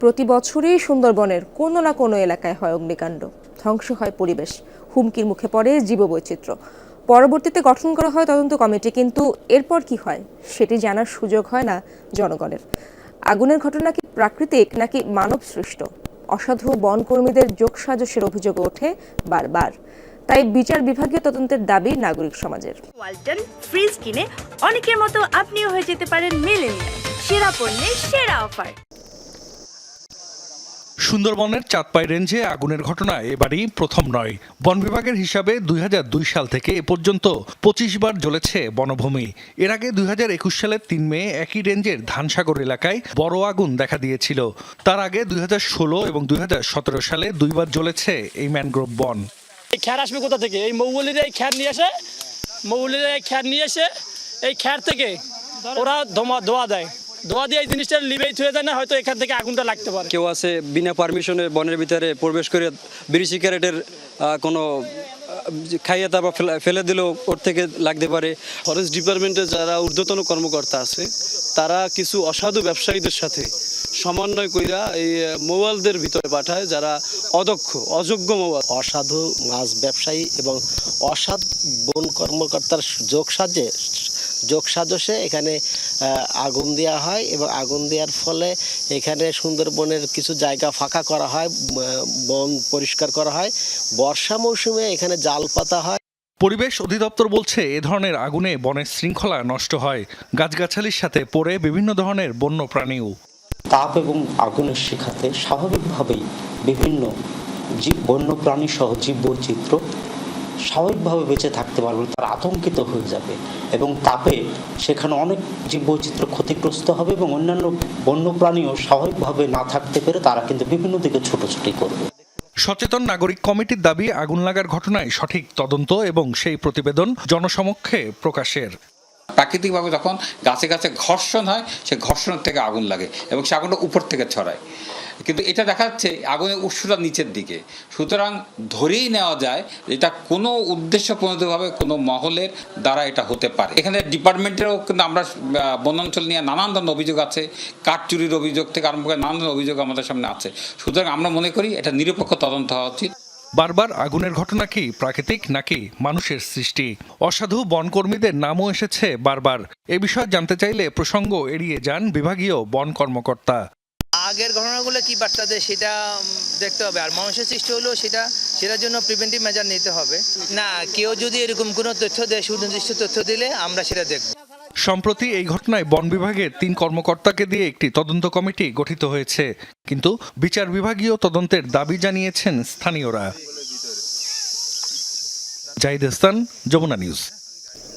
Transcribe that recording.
প্রতি বছরই সুন্দরবনের কোনো না কোনো এলাকায় হয় অগ্নিকাণ্ড। ধ্বংস হয় পরিবেশ। হুমকির মুখে পড়ে জীববৈচিত্র্য। পরবর্তীতে গঠন করা হয় তদন্ত কমিটি, কিন্তু এরপর কি হয় সেটি জানার সুযোগ হয় না জনগণের। আগুনের ঘটনা কি প্রাকৃতিক নাকি মানব সৃষ্ট অসাধু বনকর্মীদের যোগসাজশের অভিযোগ ওঠে বারবার। তাই বিচার বিভাগীয় তদন্তের দাবি নাগরিক সমাজের। ওয়ালটন, ফ্রিজ কিনে অনেকের মতো আপনিও হয়ে যেতে পারেন মেলেনিয়া সেরা পণ্যের সেরা অফার। সুন্দরবনের চাঁদপাই রেঞ্জে আগুনের ঘটনা এবারই প্রথম নয়। বন বিভাগের হিসাবে দুই হাজার দুই সাল থেকে এ পর্যন্ত পঁচিশ বার জ্বলেছে বনভূমি। এর আগে দুই হাজার একুশ সালের তিন মে একই রেঞ্জের ধানসাগর এলাকায় বড় আগুন দেখা দিয়েছিল। তার আগে দুই হাজার ষোলো এবং দুই হাজার সতেরো সালে দুইবার জ্বলেছে এই ম্যানগ্রোভ বন। এই খ্যার আসবে কোথা থেকে? এই মৌবলির এই খ্যার নিয়ে আসে? মৌবলির এই খ্যার নিয়ে এসে এই খ্যার থেকে ওরা ধোয়া দেয়। ধোয়া দিয়ে এই জিনিসটা লিবেই থুয়ে দেয় না হয়তো এখান থেকে আগুনটা লাগতে পারে। কেউ আছে বিনা পারমিশনে বনের ভিতরে প্রবেশ করে বিড়ি সিগারেটের কোনো খাইয়ে তারপর ফেলা- ফেলে দিলেও ওর থেকে লাগতে পারে। ফরেস্ট ডিপার্টমেন্টে যারা ঊর্ধ্বতন কর্মকর্তা আছে তারা কিছু অসাধু ব্যবসায়ীদের সাথে সমন্বয় কইরা এই মোবাইলদের ভিতরে পাঠায় যারা অদক্ষ অযোগ্য মোবাইল। অসাধু মাছ ব্যবসায়ী এবং অসৎ বন কর্মকর্তার যোগ সাজে যোগ সাজসে এখানে আগুন দেওয়া হয় এবং আগুন দেওয়ার ফলে এখানে সুন্দরবনের কিছু জায়গা ফাঁকা করা হয় বন পরিষ্কার করা হয়। বর্ষা মৌসুমে এখানে জাল পাতা হয়। পরিবেশ অধিদপ্তর বলছে এ ধরনের আগুনে বনের শৃঙ্খলা নষ্ট হয়। গাছগাছালির সাথে পড়ে বিভিন্ন ধরনের বন্য প্রাণীও তাপ এবং আগুনের শিখাতে স্বাভাবিকভাবেই বিভিন্ন জীব বন্যপ্রাণী সহ জীব বৈচিত্র্য স্বাভাবিকভাবে বেঁচে থাকতে পারবে তারা আতঙ্কিত হয়ে যাবে এবং তাপে সেখানে অনেক জীব বৈচিত্র্য ক্ষতিগ্রস্ত হবে এবং অন্যান্য বন্যপ্রাণীও স্বাভাবিকভাবে না থাকতে পেরে তারা কিন্তু বিভিন্ন দিকে ছোটাছুটি করবে। সচেতন নাগরিক কমিটির দাবি আগুন লাগার ঘটনায় সঠিক তদন্ত এবং সেই প্রতিবেদন জনসমক্ষে প্রকাশের। প্রাকৃতিকভাবে যখন গাছে গাছে ঘর্ষণ হয় সে ঘর্ষণের থেকে আগুন লাগে এবং সে আগুনটা উপর থেকে ছড়ায়। কিন্তু এটা দেখা যাচ্ছে আগুনের উৎসটা নিচের দিকে। সুতরাং ধরেই নেওয়া যায় এটা কোনো উদ্দেশ্য প্রণোদিতভাবে কোনো মহলের দ্বারা এটা হতে পারে। এখানে ডিপার্টমেন্টেরও কিন্তু আমরা বনাঞ্চল নিয়ে নানান ধরনের অভিযোগ আছে, কাঠ চুরির অভিযোগ থেকে আরম্ভ করে নানান ধরনের অভিযোগ আমাদের সামনে আছে। সুতরাং আমরা মনে করি এটা নিরপেক্ষ তদন্ত হওয়া উচিত। বারবার আগুনের ঘটনা কি প্রাকৃতিক নাকি মানুষের সৃষ্টি? অসাধু বনকর্মীদের নামও এসেছে বারবার। এ বিষয়ে জানতে চাইলে প্রসঙ্গ এড়িয়ে যান বিভাগীয় বন কর্মকর্তা। আগের ঘটনাগুলো কি বার্তা দেয় সেটা দেখতে হবে। আর মানুষের সৃষ্টি হলেও সেটা, সেটার জন্য প্রিভেন্টিভ মেজার নিতে হবে। না, কেউ যদি এরকম কোনো তথ্য দেয়, সুনির্দিষ্ট তথ্য দিলে আমরা সেটা দেখব। সম্প্রতি এই ঘটনায় বন বিভাগের তিন কর্মকর্তাকে দিয়ে একটি তদন্ত কমিটি গঠিত হয়েছে। কিন্তু বিচার বিভাগীয় তদন্তের দাবি জানিয়েছেন স্থানীয়রা। জাহিদ হাসান, যমুনা নিউজ।